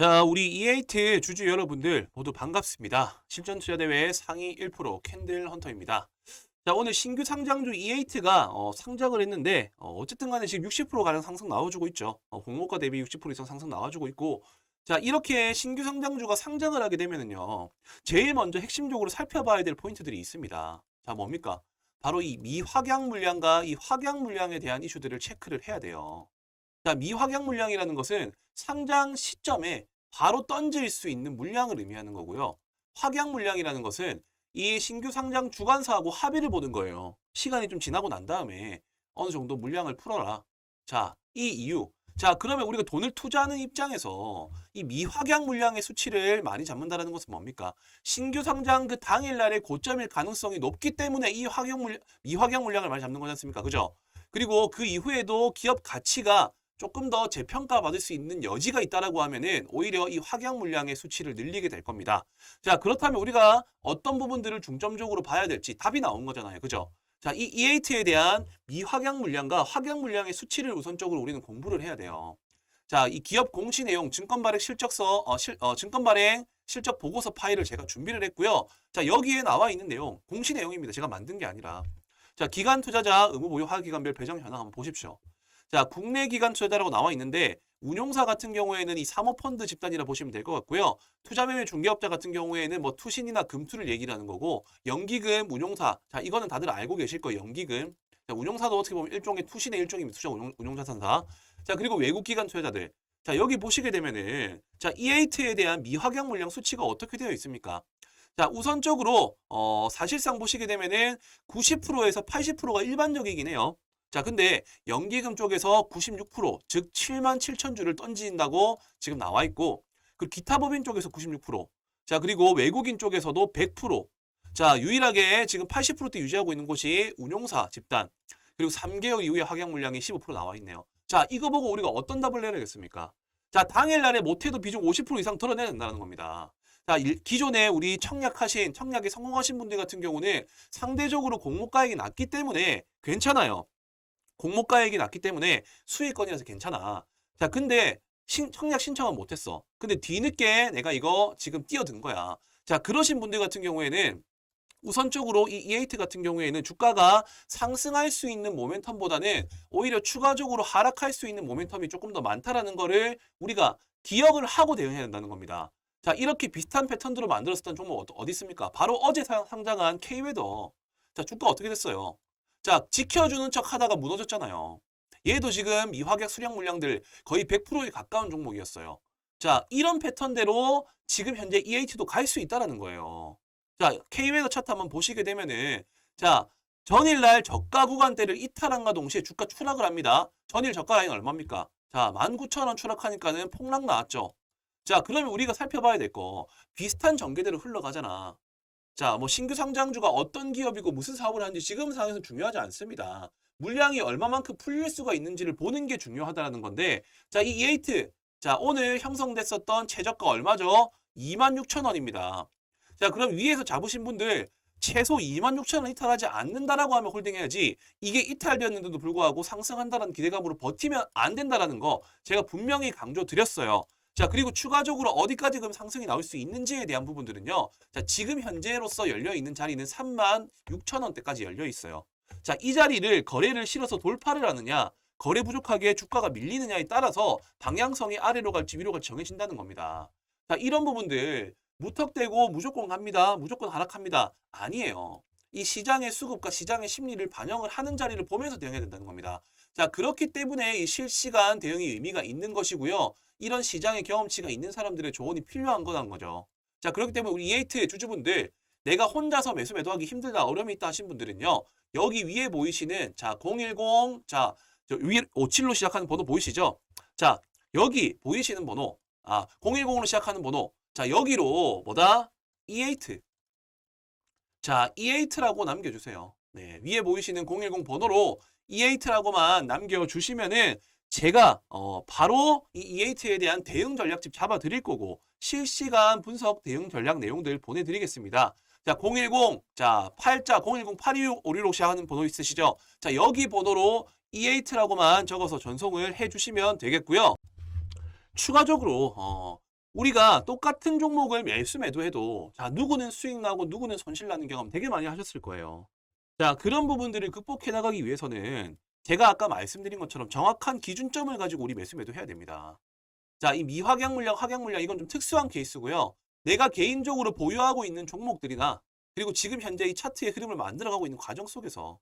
자, 우리 E8 주주 여러분들 모두 반갑습니다. 실전 투자 대회 상위 1% 캔들 헌터입니다. 자, 오늘 신규 상장주 E8가 어, 상장을 했는데 어, 쨌든 간에 지금 60% 가량 상승 나와주고 있죠. 어, 공모가 대비 60% 이상 상승 나와주고 있고 자, 이렇게 신규 상장주가 상장을 하게 되면은요. 제일 먼저 핵심적으로 살펴봐야 될 포인트들이 있습니다. 자, 뭡니까? 바로 이 미확양 물량과 이 확양 물량에 대한 이슈들을 체크를 해야 돼요. 자, 미확양 물량이라는 것은 상장 시점에 바로 던질 수 있는 물량을 의미하는 거고요. 확양 물량이라는 것은 이 신규 상장 주관사하고 합의를 보는 거예요. 시간이 좀 지나고 난 다음에 어느 정도 물량을 풀어라. 자, 이 이유. 자, 그러면 우리가 돈을 투자하는 입장에서 이 미확양 물량의 수치를 많이 잡는다는 것은 뭡니까? 신규 상장 그 당일날의 고점일 가능성이 높기 때문에 이 확양 물, 미확양 물량을 많이 잡는 거지 않습니까? 그죠? 그리고 그 이후에도 기업 가치가 조금 더 재평가 받을 수 있는 여지가 있다라고 하면은 오히려 이 확양 물량의 수치를 늘리게 될 겁니다. 자, 그렇다면 우리가 어떤 부분들을 중점적으로 봐야 될지 답이 나온 거잖아요. 그죠? 자, 이 E8에 대한 미확양 물량과 확양 물량의 수치를 우선적으로 우리는 공부를 해야 돼요. 자, 이 기업 공시 내용 증권 발행 실적서 어, 실, 어, 증권 발행 실적 보고서 파일을 제가 준비를 했고요. 자, 여기에 나와 있는 내용 공시 내용입니다. 제가 만든 게 아니라. 자, 기간 투자자 의무 보유 하기 기간별 배정 현황 한번 보십시오. 자, 국내 기관 투자자라고 나와 있는데 운용사 같은 경우에는 이 사모펀드 집단이라 보시면 될 것 같고요. 투자매매 중개업자 같은 경우에는 뭐 투신이나 금투를 얘기를 하는 거고 연기금, 운용사. 자, 이거는 다들 알고 계실 거예요. 연기금. 자, 운용사도 어떻게 보면 일종의 투신의 일종입니다. 투자 운용, 운용자산사. 자, 그리고 외국 기관 투자자들. 자, 여기 보시게 되면은 자, E8에 대한 미확양 물량 수치가 어떻게 되어 있습니까? 자, 우선적으로 어, 사실상 보시게 되면은 90%에서 80%가 일반적이긴 해요. 자, 근데 연기금 쪽에서 96%, 즉 7만 7천 주를 던진다고 지금 나와 있고, 그 기타 법인 쪽에서 96%, 자, 그리고 외국인 쪽에서도 100%, 자, 유일하게 지금 80%대 유지하고 있는 곳이 운용사 집단, 그리고 3개월 이후에 확양 물량이 15% 나와 있네요. 자, 이거 보고 우리가 어떤 답을 내야겠습니까? 자, 당일날에 못해도 비중 50% 이상 된다는 겁니다. 자, 일- 기존에 우리 청약하신, 청약에 성공하신 분들 같은 경우는 상대적으로 공모가액이 낮기 때문에 괜찮아요. 공모가액이 낮기 때문에 수익권이라서 괜찮아. 자, 근데 신, 청약 신청은 못했어. 근데 뒤늦게 내가 이거 지금 뛰어든 거야. 자, 그러신 분들 같은 경우에는 우선적으로 이 E8 같은 경우에는 주가가 상승할 수 있는 모멘텀보다는 오히려 추가적으로 하락할 수 있는 모멘텀이 조금 더 많다라는 거를 우리가 기억을 하고 대응해야 된다는 겁니다. 자, 이렇게 비슷한 패턴으로 만들었었던 종목 어디- 있습니까? 바로 어제 상- 상장한 K웨더. 자, 주가 어떻게 됐어요? 자, 지켜주는 척 하다가 무너졌잖아요. 얘도 지금 미확약 수량 물량들 거의 100%에 가까운 종목이었어요. 자, 이런 패턴대로 지금 현재 E8도 갈 수 있다라는 거예요. 자, K웨더 차트 한번 보시게 되면은 자, 전일날 저가 구간대를 이탈한과 동시에 주가 추락을 합니다. 전일 저가 라인 얼마입니까? 자, 19,000원 추락하니까는 폭락 나왔죠. 자, 그러면 우리가 살펴봐야 될 거 비슷한 전개대로 흘러가잖아. 자, 뭐 신규 상장주가 어떤 기업이고 무슨 사업을 하는지 지금 상황에서 중요하지 않습니다. 물량이 얼마만큼 풀릴 수가 있는지를 보는 게 중요하다는 건데, 자, 이 E8, 자, 오늘 형성됐었던 최저가 얼마죠? 26,000원입니다. 자, 그럼 위에서 잡으신 분들 최소 26,000원 이탈하지 않는다라고 하면 홀딩해야지 이게 이탈되었는데도 불구하고 상승한다는 기대감으로 버티면 안 된다라는 거 제가 분명히 강조드렸어요. 자, 그리고 추가적으로 어디까지 그럼 상승이 나올 수 있는지에 대한 부분들은요. 자, 지금 현재로서 열려 있는 자리는 3만 6천 원대까지 열려 있어요. 자, 이 자리를 거래를 실어서 돌파를 하느냐, 거래 부족하게 주가가 밀리느냐에 따라서 방향성이 아래로 갈지 위로 갈지 정해진다는 겁니다. 자, 이런 부분들 무턱대고 무조건 갑니다. 무조건 하락합니다. 아니에요. 이 시장의 수급과 시장의 심리를 반영을 하는 자리를 보면서 대응해야 된다는 겁니다. 자, 그렇기 때문에 이 실시간 대응이 의미가 있는 것이고요. 이런 시장의 경험치가 있는 사람들의 조언이 필요한 거란 거죠. 자, 그렇기 때문에 우리 E8 주주분들 내가 혼자서 매수 매도하기 힘들다 어려움이 있다 하신 분들은요. 여기 위에 보이시는 자, 010 자, 저 위, 57로 시작하는 번호 보이시죠? 자, 여기 보이시는 번호 아, 010으로 시작하는 번호 자, 여기로 뭐다? E8 자, E8라고 남겨주세요. 네, 위에 보이시는 010 번호로 E8라고만 남겨주시면은 제가 어, 바로 이 E8에 대한 대응 전략집 잡아드릴 거고 실시간 분석 대응 전략 내용들 보내드리겠습니다. 자, 010, 자, 8자 010 8256 시작하는 번호 있으시죠? 자, 여기 번호로 E8라고만 적어서 전송을 해주시면 되겠고요. 추가적으로 어, 우리가 똑같은 종목을 매수 매도해도 자 누구는 수익 나고 누구는 손실 나는 경험 되게 많이 하셨을 거예요. 자 그런 부분들을 극복해 나가기 위해서는 제가 아까 말씀드린 것처럼 정확한 기준점을 가지고 우리 매수 매도 해야 됩니다. 자 이 미확약 물량, 확약 물량 이건 좀 특수한 케이스고요. 내가 개인적으로 보유하고 있는 종목들이나 그리고 지금 현재 이 차트의 흐름을 만들어가고 있는 과정 속에서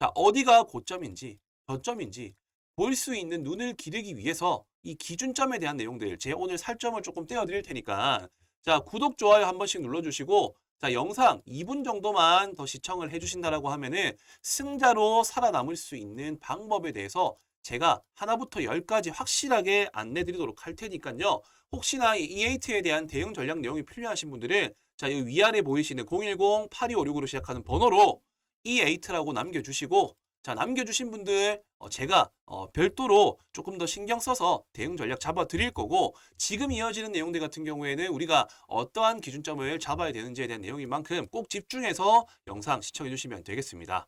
자 어디가 고점인지 저점인지 볼 수 있는 눈을 기르기 위해서 이 기준점에 대한 내용들 제 오늘 살점을 조금 떼어드릴 테니까 자 구독 좋아요 한 번씩 눌러주시고 자 영상 2분 정도만 더 시청을 해주신다라고 하면은 승자로 살아남을 수 있는 방법에 대해서 제가 하나부터 열까지 확실하게 안내 드리도록 할 테니까요. 혹시나 이 E8에 대한 대응 전략 내용이 필요하신 분들은 자, 이 위아래 보이시는 010-8256으로 시작하는 번호로 E8라고 남겨주시고 자, 남겨주신 분들 어, 제가 어, 별도로 조금 더 신경 써서 대응 전략 잡아 드릴 거고 지금 이어지는 내용들 같은 경우에는 우리가 어떠한 기준점을 잡아야 되는지에 대한 내용인 만큼 꼭 집중해서 영상 시청해 주시면 되겠습니다.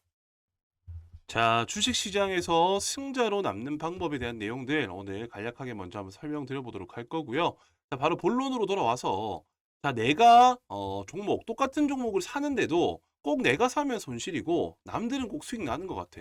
자, 주식시장에서 승자로 남는 방법에 대한 내용들 오늘 간략하게 먼저 한번 설명드려 보도록 할 거고요. 자, 바로 본론으로 돌아와서 자, 내가 어, 종목 똑같은 종목을 사는데도 꼭 내가 사면 손실이고 남들은 꼭 수익 나는 것 같아.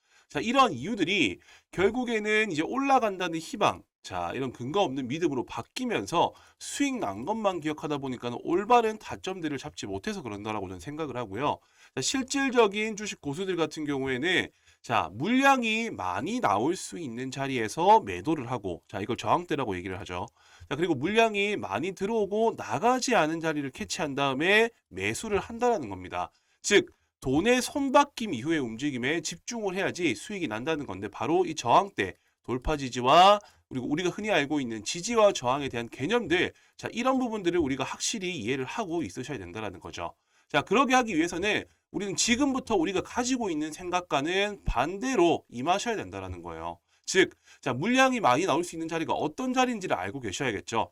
자, 이런 이유들이 결국에는 이제 올라간다는 희망, 자, 이런 근거 없는 믿음으로 바뀌면서 수익 난 것만 기억하다 보니까 올바른 타점들을 잡지 못해서 그런다라고 저는 생각을 하고요. 자, 실질적인 주식 고수들 같은 경우에는 자, 물량이 많이 나올 수 있는 자리에서 매도를 하고, 자, 이걸 저항대라고 얘기를 하죠. 자, 그리고 물량이 많이 들어오고 나가지 않은 자리를 캐치한 다음에 매수를 한다라는 겁니다. 즉, 돈의 손바뀜 이후의 움직임에 집중을 해야지 수익이 난다는 건데 바로 이 저항대 돌파 지지와 그리고 우리가 흔히 알고 있는 지지와 저항에 대한 개념들 자 이런 부분들을 우리가 확실히 이해를 하고 있으셔야 된다는 거죠. 자 그러게 하기 위해서는 우리는 지금부터 우리가 가지고 있는 생각과는 반대로 임하셔야 된다는 거예요. 즉, 자 물량이 많이 나올 수 있는 자리가 어떤 자리인지를 알고 계셔야겠죠.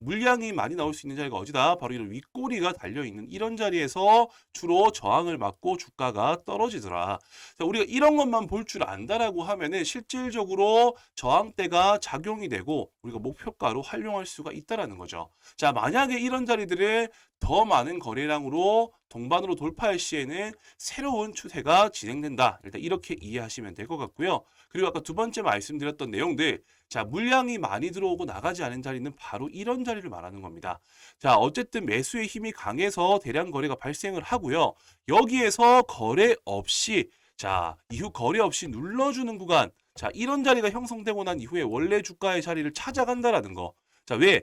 물량이 많이 나올 수 있는 자리가 어디다? 바로 이런 윗꼬리가 달려있는 이런 자리에서 주로 저항을 맞고 주가가 떨어지더라. 자, 우리가 이런 것만 볼 줄 안다라고 하면은 실질적으로 저항대가 작용이 되고 우리가 목표가로 활용할 수가 있다라는 거죠. 자, 만약에 이런 자리들을 더 많은 거래량으로 동반으로 돌파할 시에는 새로운 추세가 진행된다. 일단 이렇게 이해하시면 될 것 같고요. 그리고 아까 두 번째 말씀드렸던 내용들, 자, 물량이 많이 들어오고 나가지 않은 자리는 바로 이런 자리를 말하는 겁니다. 자, 어쨌든 매수의 힘이 강해서 대량 거래가 발생을 하고요. 여기에서 거래 없이 자, 이후 거래 없이 눌러주는 구간, 자, 이런 자리가 형성되고 난 이후에 원래 주가의 자리를 찾아간다라는 거. 자, 왜?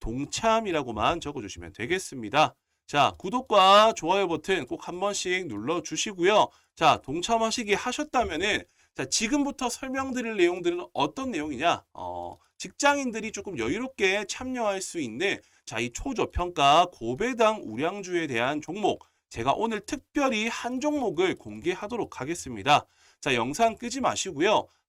동참이라고만 적어주시면 되겠습니다. 자, 구독과 좋아요 버튼 꼭 한 번씩 눌러주시고요. 자, 동참하시기 하셨다면은 자, 지금부터 설명드릴 내용들은 어떤 내용이냐? 어, 직장인들이 조금 여유롭게 참여할 수 있는 자, 이 초저평가 고배당 우량주에 대한 종목 제가 오늘 특별히 한 종목을 공개하도록 하겠습니다. 자, 영상 끄지 마시고요.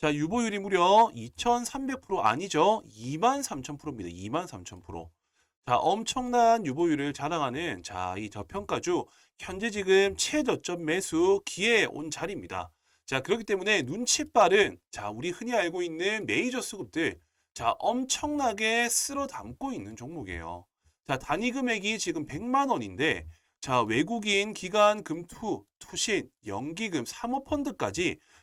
자, 유보율이 무려 2,300% 아니죠? 23,000%입니다. 23,000%. 자, 엄청난 유보율을 자랑하는 자, 이 저평가주 현재 지금 최저점 매수 기회에 온 자리입니다. 자, 그렇기 때문에 눈치 빠른 자, 우리 흔히 알고 있는 메이저 수급들 자, 엄청나게 쓸어 담고 있는 종목이에요. 자, 단위 금액이 지금 100만 원인데 자, 외국인 기관 금투, 투신, 연기금, 사모펀드까지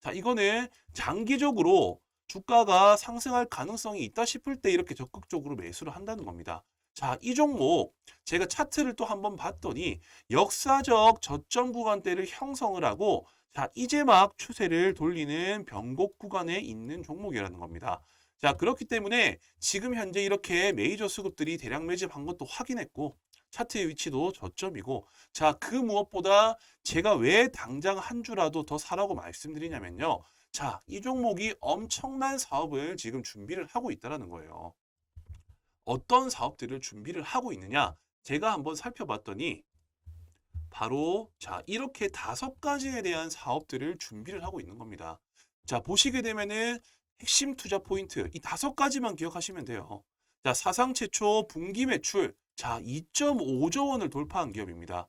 자, 이거는 장기적으로 주가가 상승할 가능성이 있다 싶을 때 이렇게 적극적으로 매수를 한다는 겁니다. 자, 이 종목 제가 차트를 또 한번 봤더니 역사적 저점 구간대를 형성을 하고 자, 이제 막 추세를 돌리는 변곡 구간에 있는 종목이라는 겁니다. 자, 그렇기 때문에 지금 현재 이렇게 메이저 수급들이 대량 매집한 것도 확인했고 차트의 위치도 저점이고 자, 그 무엇보다 제가 왜 당장 한 주라도 더 사라고 말씀드리냐면요. 자, 이 종목이 엄청난 사업을 지금 준비를 하고 있다는 거예요. 어떤 사업들을 준비를 하고 있느냐? 제가 한번 살펴봤더니 바로 자, 이렇게 다섯 가지에 대한 사업들을 준비를 하고 있는 겁니다. 자, 보시게 되면은 핵심 투자 포인트 이 다섯 가지만 기억하시면 돼요. 자, 사상 최초 분기 매출 자, 2.5조 원을 돌파한 기업입니다.